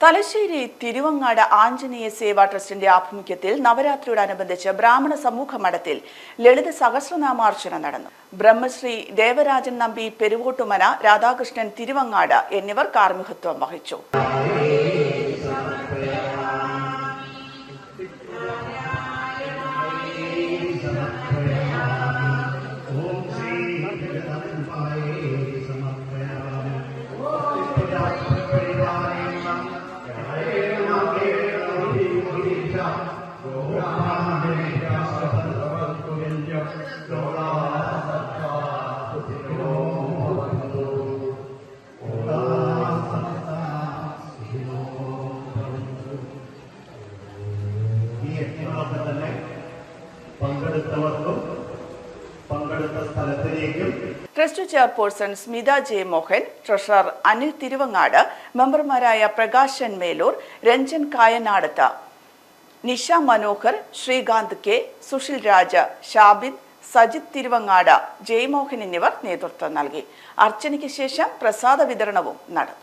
തലശ്ശേരി തിരുവങ്ങാട് ആഞ്ജനേയ സേവാ ട്രസ്റ്റിന്റെ ആഭിമുഖ്യത്തിൽ നവരാത്രിയോടനുബന്ധിച്ച് ബ്രാഹ്മണ സമൂഹ മഠത്തിൽ ലളിത സഹസ്രനാമാർച്ചന നടന്നു. ബ്രഹ്മശ്രീ ദേവരാജൻ നമ്പി പെരുവോട്ടുമന രാധാകൃഷ്ണൻ തിരുവങ്ങാട് എന്നിവർ കാർമികത്വം വഹിച്ചു. ഈ യജ്ഞങ്ങളൊക്കെ തന്നെ പങ്കെടുത്തവർക്കും പങ്കെടുത്ത സ്ഥലത്തിലേക്കും trust chairperson Smitha J Mohan treasurer Anil Thiruvangad മെമ്പർമാരായ പ്രകാശൻ മേലൂർ രഞ്ജൻ കായനാടത്ത നിഷ മനോഹർ ശ്രീകാന്ത് കെ സുഷിൽ രാജ ഷാബിദ് സജിത് തിരുവങ്ങാട് ജയമോഹൻ എന്നിവർ നേതൃത്വം നൽകി. അർച്ചനയ്ക്ക് ശേഷം പ്രസാദ വിതരണവും നടന്നു.